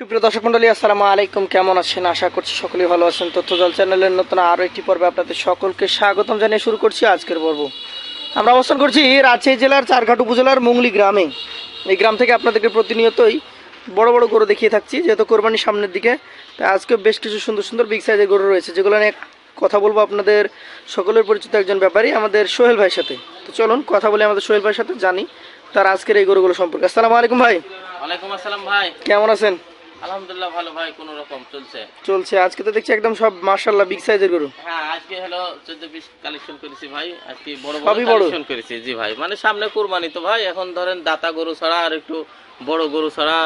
সুপ্রিয় দর্শক মন্ডলী আসসালামু আলাইকুম। কেমন আছেন? আশা করছি সকলেই ভালো আছেন। তথ্য জল চ্যানেলের নতুন আরও একটি পর্বে আপনাদের সকলকে স্বাগতম জানিয়ে শুরু করছি আজকের পর্ব। আমরা অবস্থান করছি রাজশাহী জেলার চারঘাট উপজেলার মুংলি গ্রামে। এই গ্রাম থেকে আপনাদেরকে প্রতিনিয়তই বড় বড় গরু দেখিয়ে থাকছি যেহেতু কোরবানির সামনের দিকে। তাই আজকে বেশ কিছু সুন্দর সুন্দর বিগ সাইজের গরু রয়েছে যেগুলো নিয়ে কথা বলব আপনাদের সকলের পরিচিত একজন ব্যাপারী আমাদের সোহেল ভাইয়ের সাথে। তো চলুন কথা বলে আমাদের সোহেল ভাইয়ের সাথে জানি তার আজকের এই গরুগুলো সম্পর্কে। আসসালামু আলাইকুম ভাই। ওয়ালাইকুম আসসালাম ভাই। কেমন আছেন? আলহামদুলিল্লাহ ভালো ভাই কোনো রকম চলছে। চলছে আজকে তো দেখছি একদম সব বিগ সাইজের গরু। হ্যাঁ আজকে হলো চোদ্দ পিস কালেকশন করেছি ভাই আজকে বড় বড় কালেকশন করেছি জি ভাই। মানে সামনে কুরবানি তো ভাই এখন ধরেন দাতা গরু ছাড়া আর একটু বড় গরু ছাড়া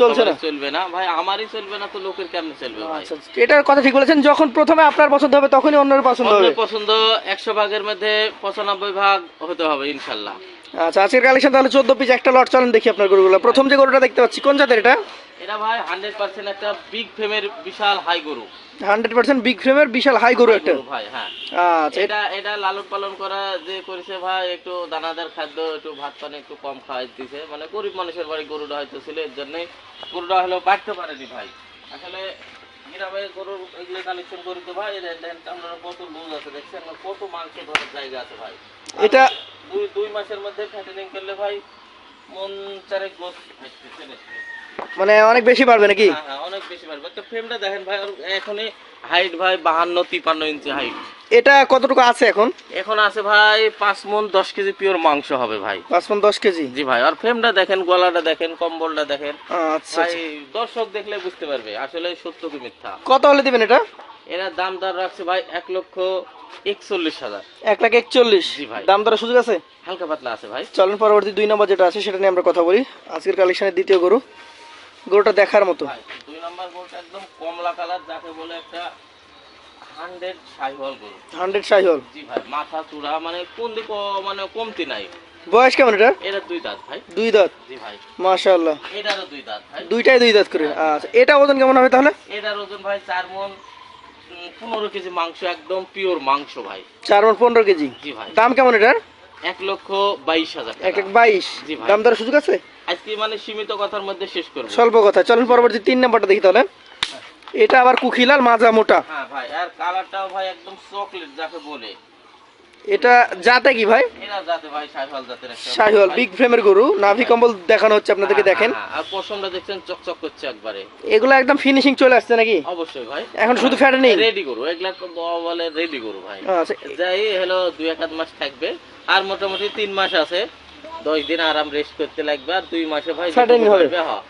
চলছে না? চলবে না। ভাই আমারই চলবে না তো লোকের কেমনে চলবে ভাই? আচ্ছা আচ্ছা। এটার কথা ঠিক বলেছেন যখন প্রথমে আপনার পছন্দ হবে তখনই অন্যের পছন্দ হবে। পছন্দ একশো ভাগের মধ্যে পঁচানব্বই ভাগ হতে হবে ইনশাল্লাহ আচ্ছা আজকের কালেকশন তাহলে চোদ্দ পিস একটা লট চলেন দেখি আপনার গরুগুলো। প্রথম যে গরুটা দেখতে পাচ্ছি কোন জাতের এটা? এটা ভাই হান্ড্রেড পার্সেন্ট একটা বিগ ফেমের বিশাল হাই গরু। হান্ড্রেড পার্সেন্ট বিগ ফ্রেমের বিশাল হাই গরু একটা। ভাই হ্যাঁ। আচ্ছা এটা এটা এটা লালন পালন করা যে করেছে ভাই একটু দানাদার খাদ্য একটু ভাত পানি একটু কম খাওয়াই দিছে। মানে গরিব মানুষের বাড়ি গরুটা হয়তো ছিল এর জন্যই গরুটা হলো বাড়তে পারেনি ভাই। আসলে গ্রামে গরুর এগুলো কালেকশন করি তো ভাই দেখেন আপনারা কত লুজ আছে দেখছেন কত মাংস ধরার জায়গা আছে ভাই। এটা দুই দুই মাসের মধ্যে ফ্যাটেনিং করলে ভাই মন চারেক গোস মানে অনেক বেশি পারবে নাকি? হ্যাঁ হ্যাঁ অনেক বেশি পারবে একটা ফ্রেমটা দেখেন ভাই আর এখনই হাইট ভাই বাহান্ন তিপান্ন ইঞ্চি হাইট এটা কতটুকু আছে এখন? এখন আছে ভাই পাঁচ মন দশ কেজি পিওর মাংস হবে ভাই। পাঁচ পন দশ কেজি? জি ভাই আর ফ্রেমটা দেখেন গলাটা দেখেন কম্বলটা দেখেন। আচ্ছা আচ্ছা। দর্শক দেখলে বুঝতে পারবে আসলে সত্য কি মিথ্যা। কত হলে দিবেন এটা? এরা দাম দর রাখছে ভাই এক লক্ষ একচল্লিশ হাজার। এক লাখ একচল্লিশ। জি ভাই। দাম দরের সুযোগ আছে? হালকা পাতলা আছে ভাই। চলেন পরবর্তী দুই নম্বর যেটা আছে সেটা নিয়ে আমরা কথা বলি। আজকের কালেকশনের দ্বিতীয় গরু। গরুটা দেখার মতো। ভাই দুই নম্বর গরুটা একদম কমলা কালার যাকে বলে একটা হান্ড্রেড সাইহল গরু। হান্ড্রেড সাইহল? জি ভাই মাথা চূড়া মানে কোন দিক মানে কমতি নাই। বয়স কেমন এটা? এটা দুই দাঁত ভাই। দুই দাঁত? জি ভাই। মাশাআল্লাহ। এটারও দুই দাঁত ভাই। দুইটাই দুই দাঁত করে। আচ্ছা এটা ওজন কেমন হবে তাহলে? এটার ওজন ভাই চার মন পনেরো কেজি মাংস একদম পিওর মাংস ভাই। চার মণ পনেরো কেজি? জি ভাই। দাম কেমন এটার? এক লক্ষ বাইশ হাজার এক লাখ বাইশ। দাম দরের সুযোগ আছে? আজকে মানে সীমিত কথার মধ্যে শেষ করব। স্বল্প কথা চলেন পরবর্তী তিন নম্বরটা দেখি তাহলে। এটা আবার কুখিলাল মাজা মোটা। হ্যাঁ ভাই আর কালারটাও ভাই একদম চকলেট যাকে বলে। এটা জাতে কি ভাই? এরা যাতে ভাই সাইফল জাতের একটা। শাহিওয়াল বিগ ফ্রেমের গরু। নাভি কম্বল দেখানো হচ্ছে আপনাদেরকে হ্যাঁ, দেখেন। হ্যাঁ, হ্যাঁ। আর পশমটা দেখছেন চকচক করছে একবারে। এগুলো একদম ফিনিশিং চলে আসছে নাকি? অবশ্যই ভাই। এখন শুধু ফ্যাটে নেই। রেডি করু এগুলা বলে রেডি করু ভাই। যাই হলো দুই এক মাস থাকবে। আর মোটামুটি তিন মাস আছে। দশ দিন আরাম রেস্ট করতে লাগবে আর দুই মাসে ভাই Fattening হবে। হ্যাঁ।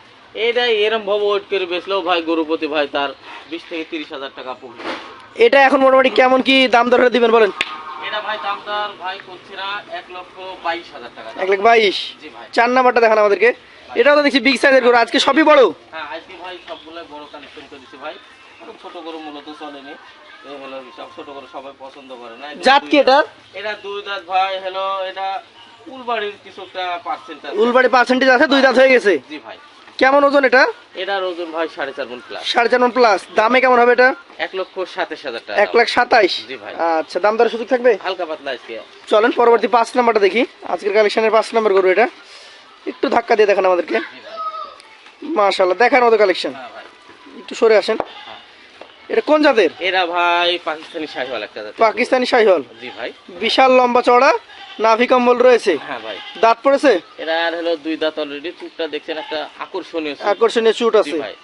এইটাই এরম ভাবে ওয়েট করে বেচলেও ভাই গরুপতি ভাই তার বিশ থেকে তিরিশ হাজার টাকা পড়বে। এটা এখন মোটামুটি কেমন কি দাম দর দিবেন বলেন? এটা ভাই দাম তার ভাই করছে না এক লক্ষ বাইশ হাজার টাকা। এক লাখ বাইশ? জি ভাই। চার নাম্বারটা দেখান আমাদেরকে। এটাও তো দেখছি বিগ সাইজের গরু আজকে সবই বড়। হ্যাঁ আজকে ভাই সবগুলো বড় কালেকশন করেছি ভাই। ছোট গরু মূলত চলেনি। এই হলো সব ছোট গরু সবাই পছন্দ করে না। এটা জাত কি এটা? এটা দুই দাঁত ভাই হলো এটা উলবাড়ির কিছু একটা পার্সেন্ট আছে। উলবাড়ি পার্সেন্টেজ আছে দুই দাঁত হয়ে গেছে। জি ভাই। কেমন ওজন এটা? এটার ওজন ভাই সাড়ে চার মন প্লাস সাড়ে চার প্লাস দামে কেমন হবে এটা? এক লক্ষ সাতাশ হাজার টাকা। এক লাখ সাতাইশ? জি ভাই। আচ্ছা দাম দরের সুযোগ থাকবে? হালকা পাতলা আজকে। চলেন পরবর্তী পাঁচ নাম্বারটা দেখি। আজকের কালেকশনের পাঁচ নাম্বার গরু এটা। একটু ধাক্কা দিয়ে দেখান আমাদেরকে। মাশাল্লাহ দেখার মতো কালেকশন হ্যাঁ ভাই। একটু সরে আসেন। এটা কোন জাতের? এরা ভাই পাকিস্তানি শাহিওয়াল একটা জাতি। পাকিস্তানি শাহিওয়াল। জি ভাই। বিশাল লম্বা চড়া নাভি কম্বল রয়েছে। হ্যাঁ ভাই। দাঁত পড়েছে? এরা আর হলো দুই দাঁত অলরেডি চুপটা দেখছেন একটা আকর্ষণীয় আকর্ষণীয় চুট আছে। ভাই।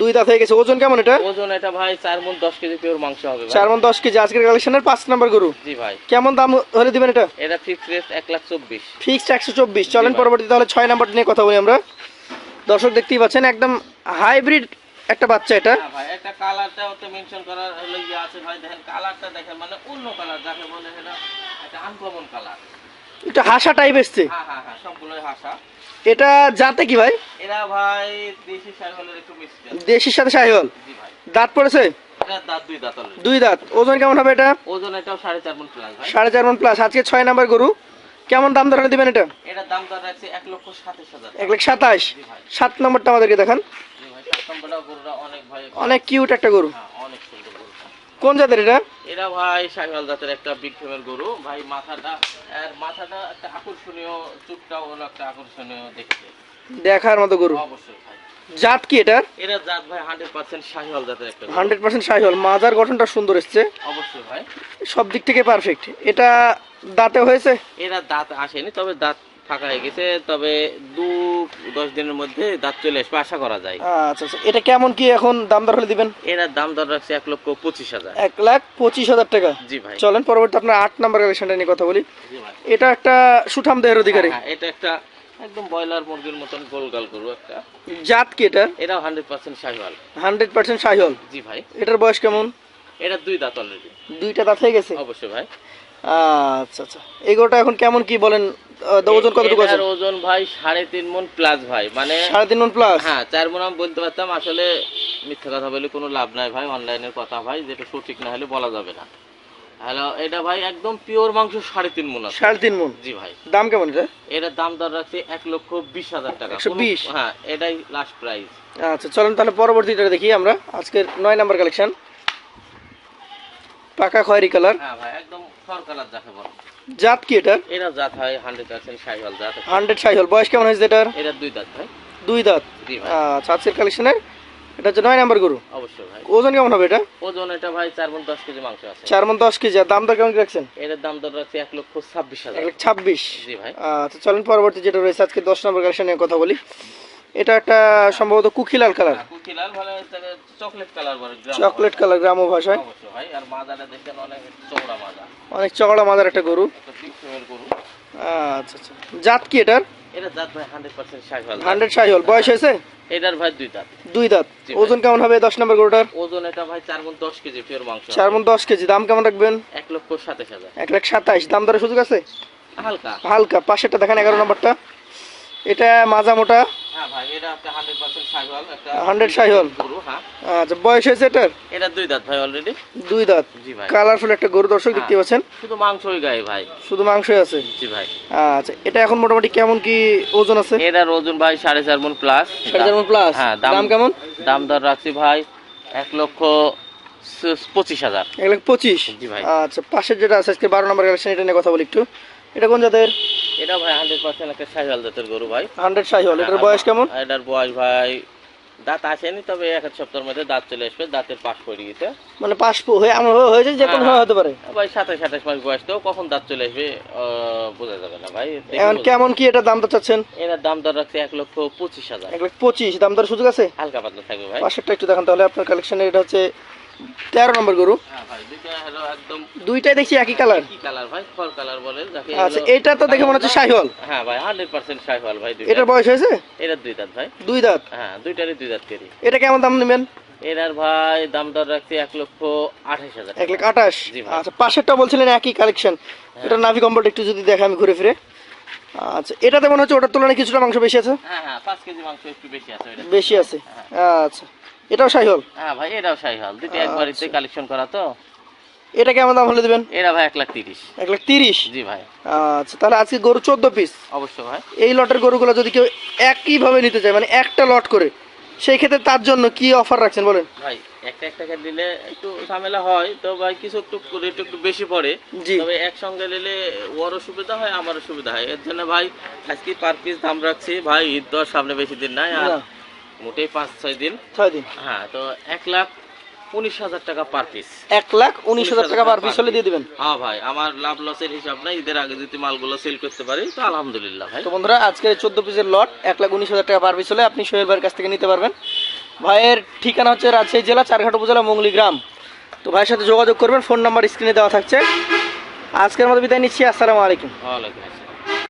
দুই দাঁত হয়ে গেছে। ওজন কেমন এটা? ওজন এটা ভাই চার মন দশ কেজি পিওর মাংস হবে ভাই। চার মন দশ কেজি। আজকের কালেকশনের পাঁচ নাম্বার গরু। জি ভাই। কেমন দাম হলে দিবেন এটা? এটা ফিক্স রেট এক লাখ চব্বিশ। ফিক্সড একশো চব্বিশ। চলেন ভাই। পরবর্তী তাহলে ছয় নাম্বারটা নিয়ে কথা বলি আমরা। দর্শক দেখতেই পাচ্ছেন একদম হাইব্রিড একটা বাচ্চা এটা? ভাই একটা কালারটা ওতে মেনশন আছে ভাই। দেখেন কালারটা দেখেন মানে অন্য কালার যাকে বলে সেটা একটা আনকমন কালার। এটা হাসা টাইপ এসছে। হ্যাঁ হ্যাঁ হ্যাঁ সবগুলোই হাসা। এটা জাতে কি ভাই? এরা ভাই দেশি সাইহলের একটু। দেশির সাথে শাহিওয়াল জি ভাই। দাঁত পড়েছে? দুই দাঁত ওজন কেমন হবে এটা? ওজন এটাও সাড়ে চার মন প্লাস সাড়ে চার মন প্লাস আজকে ছয় নাম্বার গরু। কেমন দাম ধরে দিবেন এটা? এটার দাম দর রাখছে এক লক্ষ সাতাশ হাজার এক লাখ সাতাশ। সাত নম্বরটা আমাদেরকে দেখান। অনেক কিউট একটা গরু। হ্যাঁ অনেক সুন্দর গরু। কোন জাতের এটা? ভাই শাহিওয়াল জাতের একটা বিগ ফেমের গরু। ভাই মাথাটা আর মাথাটা একটা আকর্ষণীয় চুপটাও হলো একটা আকর্ষণীয় দেখতে। দেখার মতো গরু। অবশ্যই ভাই। জাত কি এটার? এরা জাত ভাই হান্ড্রেড পার্সেন্ট শাহিওয়াল জাতের একটা। Hundred percent Sahiwal. মাজার গঠনটা সুন্দর এসছে। অবশ্যই ভাই। সব দিক থেকে পারফেক্ট এটা দাঁতে হয়েছে? এরা দাঁত আসেনি তবে দাঁত ফাঁকা হয়ে গেছে। তবে দু দশ দিনের মধ্যে দাঁত চলে আসবে আশা করা যায়। আচ্ছা আচ্ছা। এটা কেমন কি এখন দাম দর হলে দিবেন? এরা দাম দর রাখছে এক লক্ষ পঁচিশ হাজার। এক লাখ পঁচিশ হাজার টাকা? জি ভাই। চলেন পরবর্তী আপনার আট নাম্বার কালেকশনটা নিয়ে কথা বলি। এটা একটা সুঠাম দেহের অধিকারী। হ্যাঁ, এটা একটা একদম ব্রয়লার মুরগির মতন গোলগাল গরু একটা। জাত কি এটা? Hundred percent Sahiwal. Hundred percent Sahiwal? জি ভাই। এটার বয়স কেমন? এটা দুই দাঁত অলরেডি দুইটা দাঁত হয়ে গেছে? অবশ্যই ভাই। আচ্ছা আচ্ছা। এগুলোটা এখন কেমন কি বলেন? ওজন কতটুকু আছে? ওজন ভাই সাড়ে তিন মন প্লাস ভাই মানে সাড়ে তিন মন প্লাস হ্যাঁ চার মন আমি বলতে পারতাম আসলে মিথ্যা কথা বলে কোনো লাভ নাই ভাই অনলাইনের কথা ভাই যেটা সঠিক না হলে বলা যাবে না। হ্যালো এটা ভাই একদম পিওর মাংস সাড়ে তিন মন আছে। সাড়ে তিন মন? জি ভাই। দাম কেমন এটা? এটার দাম দর রাখছে এক লক্ষ বিশ হাজার টাকা। 120? হ্যাঁ এটাই লাস্ট প্রাইস আচ্ছা চলেন তাহলে পরবর্তীটা দেখি আমরা। আজকের নয় নাম্বার কালেকশন পাকা খয়েরি কালার হ্যাঁ ভাই একদম কালার বলো। জাত কি এটার? এরা জাত হয় হান্ড্রেড পার্সেন্ট সাইওয়াল জাত হান্ড্রেড সাইহল বয়স কেমন হয়েছে এটার? এরা দুই দাঁত ভাই। দুই দাঁত। জি ভাই। আচ্ছা কালেকশনের এটা হচ্ছে নয় নাম্বার গরু? অবশ্যই ভাই। ওজন কেমন হবে এটা? ওজন এটা ভাই চার মন দশ কেজি মাংস আছে। চার মন দশ কেজি। আর দাম দর কেমন রাখছেন? এটার দাম দর রাখছে এক লক্ষ ছাব্বিশ হাজার। এক লাখ ছাব্বিশ। জি ভাই। আচ্ছা চলেন পরবর্তী যেটা রয়েছে আজকে দশ নম্বর কালেকশন নিয়ে কথা বলি। এটা একটা সম্ভবত কুখিলাল কালার। কুকিলাল ভালো চকলেট কালার বলে গ্রাম চকলেট কালার গ্রাম্য ভাষায়। ভাই আর দেখেন অনেক চৌড়া মাজা অনেক চকড়া মাদার একটা গরু। আচ্ছা আচ্ছা। জাত কি এটার? এটা জাত ভাই hundred percent Sahiwal hundred Sahiwal বয়স হয়েছে? এটার ভাই দুই দাঁত। দুই দাঁত। ওজন কেমন হবে দশ নম্বর গরুটার? ওজন এটা ভাই চার মন দশ কেজি পিওর মাংস চার মন দশ কেজি। দাম কেমন রাখবেন? এক লক্ষ সাতাশ হাজার। এক লাখ সাতাইশ দাম দরের সুযোগ আছে? হালকা। হালকা। পাশেরটা দেখেন এগারো নম্বরটা। এটা মাজা মোটা। হ্যাঁ ভাই এটা একটা হান্ড্রেড পার্সেন্ট সাইওয়াল একটা 100 সাইওয়াল। গরু হ্যাঁ। আচ্ছা বয়স হয়েছে এটার? এটা দুই দাঁত ভাই অলরেডি দুই দাঁত। কালারফুল একটা গরু দর্শক দেখতে হ্যাঁ। পাচ্ছেন? শুধু মাংসই গায়ে ভাই। শুধু মাংসই আছে? জি ভাই। আচ্ছা এটা এখন মোটামুটি কেমন কি ওজন আছে? এটার ওজন ভাই সাড়ে চার মন প্লাস সাড়ে চার প্লাস হ্যাঁ দাম কেমন? দাম দর রাখছি ভাই এক লক্ষ পঁচিশ হাজার। এক লাখ পঁচিশ? জি ভাই। আচ্ছা পাশের যেটা আছে আজকে বারো নম্বর কালেকশন এটা নিয়ে কথা বলি একটু। এটা কোন জাতের? এটা ভাই হান্ড্রেড পার্সেন্ট একটা সাইওয়াল জাতের গরু ভাই। হান্ড্রেড এটার বয়স কেমন? এটার বয়স ভাই দাঁত আসেনি তবে এক সপ্তাহের মধ্যে দাঁত চলে আসবে দাঁতের পাশ পড়ে গেছে মানে পাঁচ পো- হয়ে আমার হয়েছে যে কোনো হ্যাঁ, হতে পারে। ভাই সাতাশ আঠাশ মাস বয়স তো কখন দাঁত চলে আসবে বোঝা যাবে না ভাই এখন কেমন কি এটা দাম তো চাচ্ছেন? এটার দাম দর রাখছে এক লক্ষ পঁচিশ হাজার। এক লাখ পঁচিশ দাম দর সুযোগ আছে? হালকা পাতলা থাকবে ভাই। পাশেরটা একটু দেখান তাহলে আপনার এটা হচ্ছে তেরো নম্বর গরু? হ্যাঁ দুইটাই দেখছি একই কালার। আচ্ছা এটা তো দেখে মনে হচ্ছে শাহিওয়াল হ্যাঁ ভাই হান্ড্রেড পার্সেন্ট সাইফল ভাই এটার বয়স হয়েছে? এটার দুই দাঁত ভাই। দুই দাঁত? হ্যাঁ দুইটারই দুই দাঁত করি এটা কেমন দাম নেবেন? ভাই দাম দর রাখছি এক লক্ষ আঠাশ হাজার এক লাখ আঠাশ? আচ্ছা পাশেরটা বলছিলেন একই কালেকশন এটা নাভি কম্বল একটু যদি দেখে আমি ঘুরে ফিরে। আচ্ছা এটাতে মনে হচ্ছে ওটার তুলনায় কিছুটা মাংস বেশি আছে? হ্যাঁ হ্যাঁ পাঁচ কেজি মাংস একটু বেশি আছে বেশি আছে। আচ্ছা। এটাও শাহিওয়াল হ্যাঁ ভাই এটাও সাইহল। দুইটা একবারিতে আচ্ছা। কালেকশন করা তো। এটা কেমন দাম হলে দেবেন? এরা ভাই এক লাখ তিরিশ। এক লাখ তিরিশ? জি ভাই। আচ্ছা তাহলে আজকে গরু চোদ্দ পিস অবশ্য ভাই। এই লটের গরুগুলো যদি কেউ একইভাবে নিতে চায় মানে একটা লট করে সেই ক্ষেত্রে তার জন্য কি অফার রাখছেন বলেন? ভাই একটা একটা করে দিলে একটু ঝামেলা হয় তো ভাই কিছু একটু রেট একটু বেশি পড়ে। জি। তবে একসঙ্গে নিলে ওরও সুবিধা হয় আমারও সুবিধা হয়। এর জন্য ভাই আজকে পার পিস দাম রাখছি। ভাই ঈদ তো সামনে বেশি দিন নাই আর মোটেই পাঁচ ছয় দিন। ছয় দিন। হ্যাঁ তো এক লাখ উনিশ হাজার টাকা পার পিস এক লাখ উনিশ হাজার টাকা পার পিস হলে দিয়ে দিবেন। হ্যাঁ ভাই আমার লাভ লসের হিসাব নাই। ঈদের আগে যদি মালগুলো সেল করতে পারি তো আলহামদুলিল্লাহ ভাই। তো বন্ধুরা আজকের চোদ্দ পিসের লট এক লাখ উনিশ হাজার টাকা পার পিস হলে আপনি সোহেল ভাইয়ের কাছ থেকে নিতে পারবেন। ভাইয়ের ঠিকানা হচ্ছে রাজশাহী জেলা চারঘাট উপজেলা মঙ্গলি গ্রাম। তো ভাইয়ের সাথে যোগাযোগ করবেন ফোন নাম্বার স্ক্রিনে দেওয়া থাকছে। আজকের মতো বিদায় নিচ্ছি আসসালামু আলাইকুম। ওয়ালাইকুম আসসালাম।